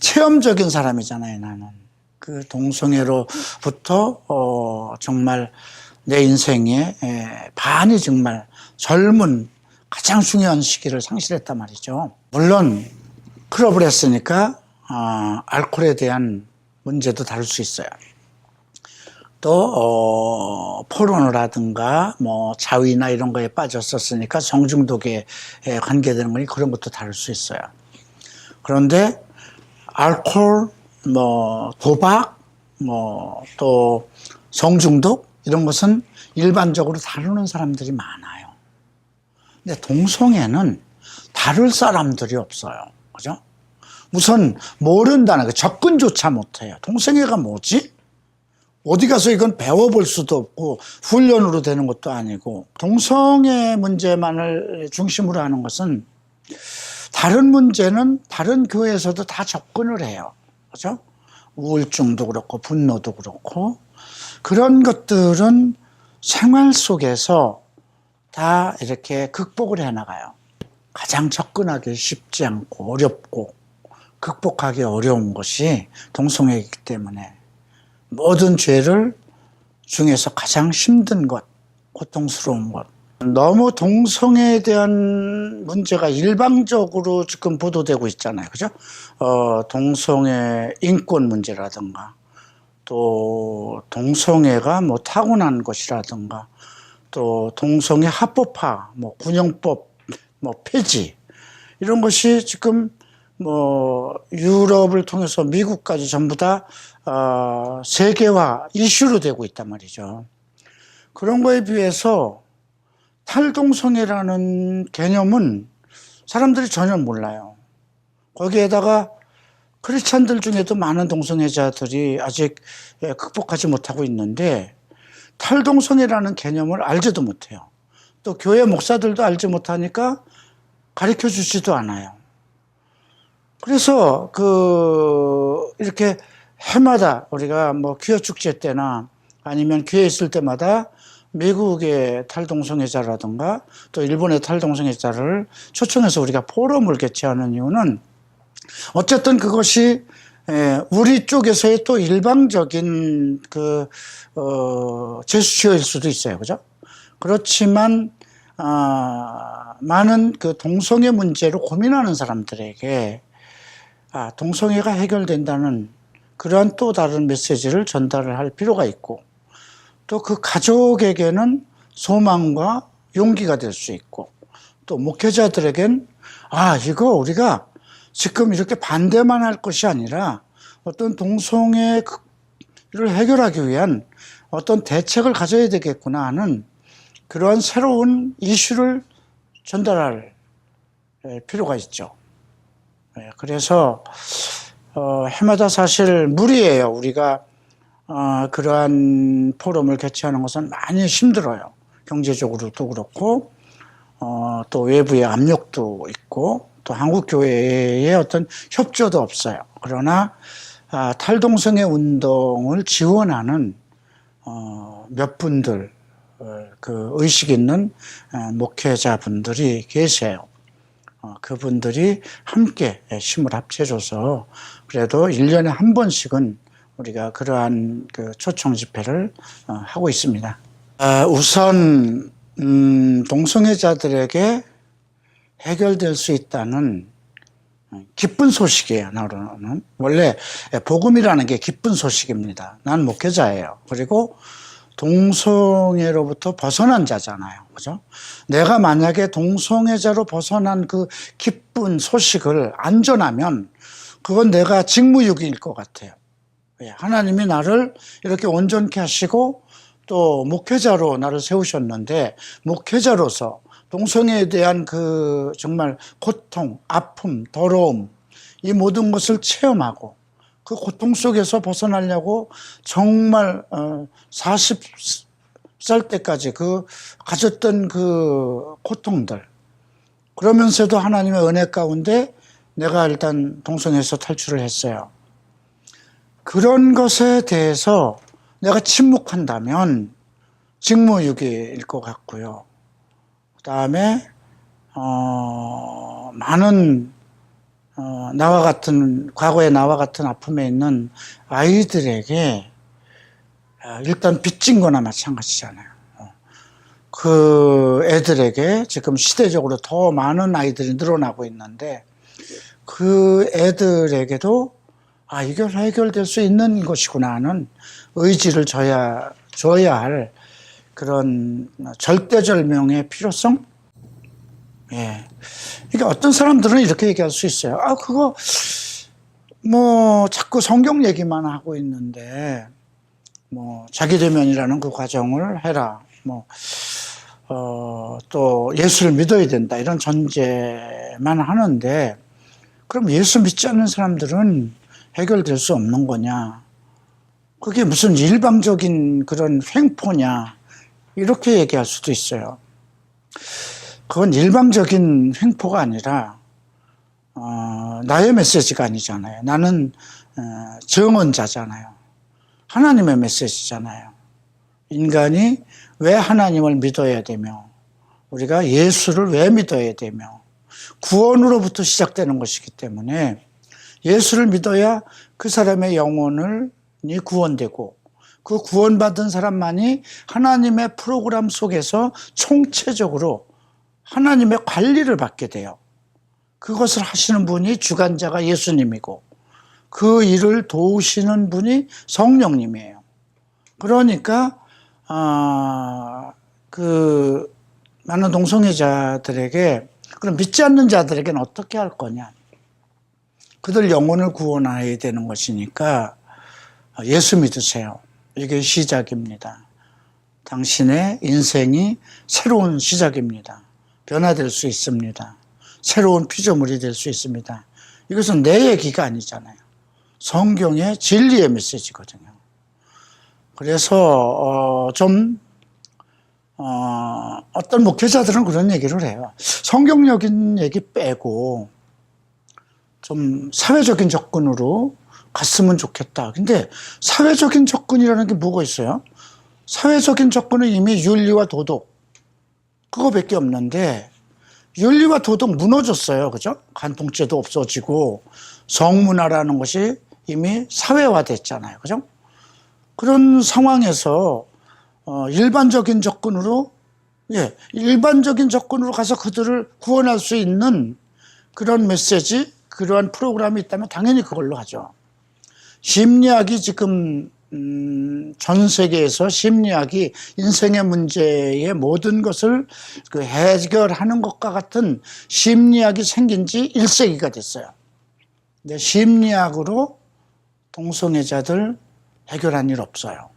체험적인 사람이잖아요, 나는. 그 동성애로부터, 어, 정말 내 인생의 에, 반이 정말 젊은 가장 중요한 시기를 상실했단 말이죠. 물론, 클럽을 했으니까, 어, 알코올에 대한 문제도 다룰 수 있어요. 또, 어, 포르노 라든가, 뭐, 자위나 이런 거에 빠졌었으니까 성중독에 에, 관계되는 거니 그런 것도 다룰 수 있어요. 그런데, 알코올, 뭐, 도박, 뭐, 또, 성중독, 이런 것은 일반적으로 다루는 사람들이 많아요. 근데 동성애는 다룰 사람들이 없어요. 그죠? 우선 모른다는 거, 접근조차 못해요. 동성애가 뭐지? 어디 가서 이건 배워볼 수도 없고 훈련으로 되는 것도 아니고 동성애 문제만을 중심으로 하는 것은 다른 문제는 다른 교회에서도 다 접근을 해요. 그죠? 우울증도 그렇고 분노도 그렇고 그런 것들은 생활 속에서 다 이렇게 극복을 해 나가요. 가장 접근하기 쉽지 않고 어렵고 극복하기 어려운 것이 동성애이기 때문에 모든 죄를 중에서 가장 힘든 것, 고통스러운 것. 너무 동성애에 대한 문제가 일방적으로 지금 보도되고 있잖아요. 그죠? 어, 동성애 인권 문제라든가, 또 동성애가 뭐 타고난 것이라든가, 또 동성애 합법화, 뭐 군영법, 뭐 폐지, 이런 것이 지금 뭐 유럽을 통해서 미국까지 전부 다 어, 세계화 이슈로 되고 있단 말이죠. 그런 거에 비해서 탈동성애라는 개념은 사람들이 전혀 몰라요. 거기에다가 크리스찬들 중에도 많은 동성애자들이 아직 예, 극복하지 못하고 있는데 탈동성애라는 개념을 알지도 못해요. 또 교회 목사들도 알지 못하니까 가르쳐 주지도 않아요. 그래서 그 이렇게 해마다 우리가 뭐 귀여 축제 때나 아니면 기회 있을 때마다 미국의 탈동성애자라든가 또 일본의 탈동성애자를 초청해서 우리가 포럼을 개최하는 이유는 어쨌든 그것이 에, 우리 쪽에서의 또 일방적인 그, 어, 제스처일 수도 있어요. 그죠? 그렇지만, 아, 많은 그 동성애 문제로 고민하는 사람들에게 아, 동성애가 해결된다는 그러한 또 다른 메시지를 전달을 할 필요가 있고 또 그 가족에게는 소망과 용기가 될 수 있고 또 목회자들에겐 아, 이거 우리가 지금 이렇게 반대만 할 것이 아니라 어떤 동성애를 해결하기 위한 어떤 대책을 가져야 되겠구나 하는 그러한 새로운 이슈를 전달할 필요가 있죠. 네, 그래서 어, 해마다 사실 무리예요. 우리가 어, 그러한 포럼을 개최하는 것은 많이 힘들어요. 경제적으로도 그렇고 어, 또 외부의 압력도 있고 또 한국 교회의 어떤 협조도 없어요. 그러나 아, 탈동성애 운동을 지원하는 어, 몇 분들 어, 그 의식 있는 어, 목회자분들이 계세요. 어, 그분들이 함께 힘을 합쳐줘서 그래도 1년에 한 번씩은 우리가 그러한 그 초청 집회를 어, 하고 있습니다. 아, 우선 음, 동성애자들에게 해결될 수 있다는 기쁜 소식이에요, 나로는. 원래 복음이라는 게 기쁜 소식입니다. 난 목회자예요. 그리고 동성애로부터 벗어난 자잖아요. 그죠? 내가 만약에 동성애자로 벗어난 그 기쁜 소식을 안 전하면 그건 내가 직무유기일 것 같아요. 왜? 하나님이 나를 이렇게 온전케 하시고 또 목회자로 나를 세우셨는데 목회자로서 동성애에 대한 그 정말 고통, 아픔, 더러움 이 모든 것을 체험하고 그 고통 속에서 벗어나려고 정말 40살 때까지 그 가졌던 그 고통들 그러면서도 하나님의 은혜 가운데 내가 일단 동성애에서 탈출을 했어요. 그런 것에 대해서 내가 침묵한다면 직무유기일 것 같고요. 그 다음에 어, 많은 어, 나와 같은 과거에 나와 같은 아픔에 있는 아이들에게 아, 일단 빚진 거나 마찬가지잖아요. 어. 그 애들에게 지금 시대적으로 더 많은 아이들이 늘어나고 있는데 그 애들에게도 아, 이걸 해결될 수 있는 것이구나 하는 의지를 줘야, 줘야 할 그런 절대절명의 필요성? 예. 그러니까 어떤 사람들은 이렇게 얘기할 수 있어요. 아, 그거, 뭐, 자꾸 성경 얘기만 하고 있는데, 뭐, 자기대면이라는 그 과정을 해라. 뭐, 어, 또 예수를 믿어야 된다. 이런 전제만 하는데, 그럼 예수 믿지 않는 사람들은 해결될 수 없는 거냐? 그게 무슨 일방적인 그런 횡포냐? 이렇게 얘기할 수도 있어요. 그건 일방적인 횡포가 아니라, 어, 나의 메시지가 아니잖아요. 나는 어, 정언자잖아요. 하나님의 메시지잖아요. 인간이 왜 하나님을 믿어야 되며, 우리가 예수를 왜 믿어야 되며, 구원으로부터 시작되는 것이기 때문에 예수를 믿어야 그 사람의 영혼을 구원되고 그 구원받은 사람만이 하나님의 프로그램 속에서 총체적으로 하나님의 관리를 받게 돼요. 그것을 하시는 분이 주관자가 예수님이고 그 일을 도우시는 분이 성령님이에요. 그러니까 아, 그 많은 동성애자들에게 그럼 믿지 않는 자들에게는 어떻게 할 거냐? 그들 영혼을 구원해야 되는 것이니까 예수 믿으세요. 이게 시작입니다. 당신의 인생이 새로운 시작입니다. 변화될 수 있습니다. 새로운 피조물이 될 수 있습니다. 이것은 내 얘기가 아니잖아요. 성경의 진리의 메시지거든요. 그래서 어, 좀 어, 어떤 목회자들은 그런 얘기를 해요. 성경적인 얘기 빼고 좀 사회적인 접근으로 갔으면 좋겠다. 근데 사회적인 접근이라는 게 뭐가 있어요? 사회적인 접근은 이미 윤리와 도덕 그거밖에 없는데 윤리와 도덕 무너졌어요. 그죠? 간통죄도 없어지고 성문화라는 것이 이미 사회화됐잖아요. 그죠? 그런 상황에서 어, 일반적인 접근으로 예, 일반적인 접근으로 가서 그들을 구원할 수 있는 그런 메시지, 그러한 프로그램이 있다면 당연히 그걸로 하죠. 심리학이 지금 음, 전 세계에서 심리학이 인생의 문제의 모든 것을 그 해결하는 것과 같은 심리학이 생긴 지 1세기가 됐어요. 근데 심리학으로 동성애자들 해결한 일 없어요.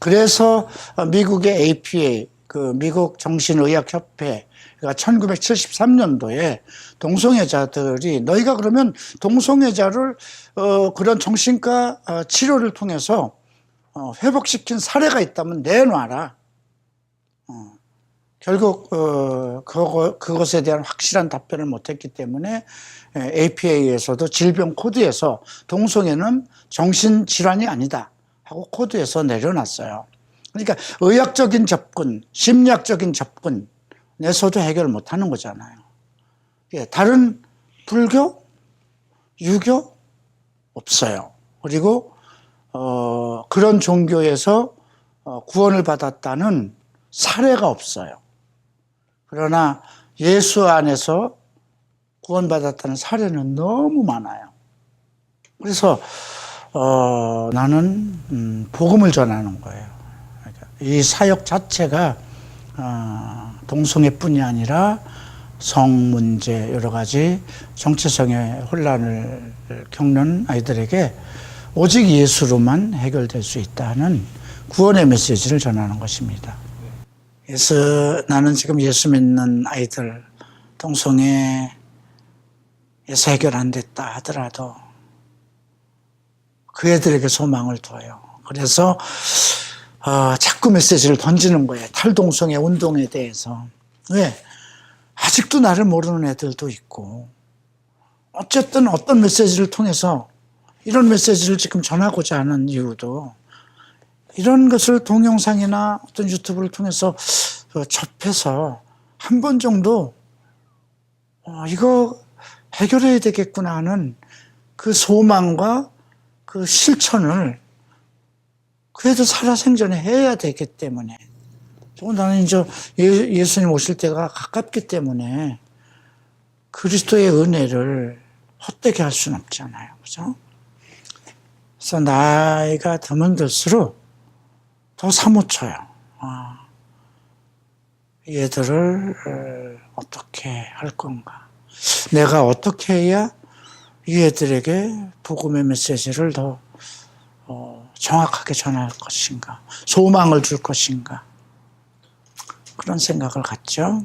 그래서 미국의 APA, 그 미국 정신의학협회 가 1973년도에 동성애자들이 너희가 그러면 동성애자를 어, 그런 정신과 어, 치료를 통해서 어, 회복시킨 사례가 있다면 내놔라. 어, 결국 어, 그거, 그것에 대한 확실한 답변을 못했기 때문에 APA에서도 질병 코드에서 동성애는 정신질환이 아니다. 하고 코드에서 내려놨어요. 그러니까 의학적인 접근, 심리학적인 접근에서도 해결 못 하는 거잖아요. 예, 다른 불교, 유교 없어요. 그리고 어, 그런 종교에서 어, 구원을 받았다는 사례가 없어요. 그러나 예수 안에서 구원받았다는 사례는 너무 많아요. 그래서 어, 나는 음, 복음을 전하는 거예요. 그러니까 이 사역 자체가 어, 동성애뿐이 아니라 성 문제 여러 가지 정체성의 혼란을 겪는 아이들에게 오직 예수로만 해결될 수 있다는 구원의 메시지를 전하는 것입니다. 그래서 나는 지금 예수 믿는 아이들 동성애에서 해결 안 됐다 하더라도 그 애들에게 소망을 둬요. 그래서 어, 자꾸 메시지를 던지는 거예요. 탈동성애 운동에 대해서. 왜? 아직도 나를 모르는 애들도 있고 어쨌든 어떤 메시지를 통해서 이런 메시지를 지금 전하고자 하는 이유도 이런 것을 동영상이나 어떤 유튜브를 통해서 어, 접해서 한 번 정도 어, 이거 해결해야 되겠구나 하는 그 소망과 그 실천을 그래도 살아생전에 해야 되기 때문에 또 나는 이제 예- 예수님 오실 때가 가깝기 때문에 그리스도의 은혜를 헛되게 할 수는 없잖아요. 그죠? 그래서 나이가 들면 들수록 더 사무쳐요. 아, 얘들을 어, 어떻게 할 건가? 내가 어떻게 해야 이 애들에게 복음의 메시지를 더 어, 정확하게 전할 것인가? 소망을 줄 것인가? 그런 생각을 갖죠.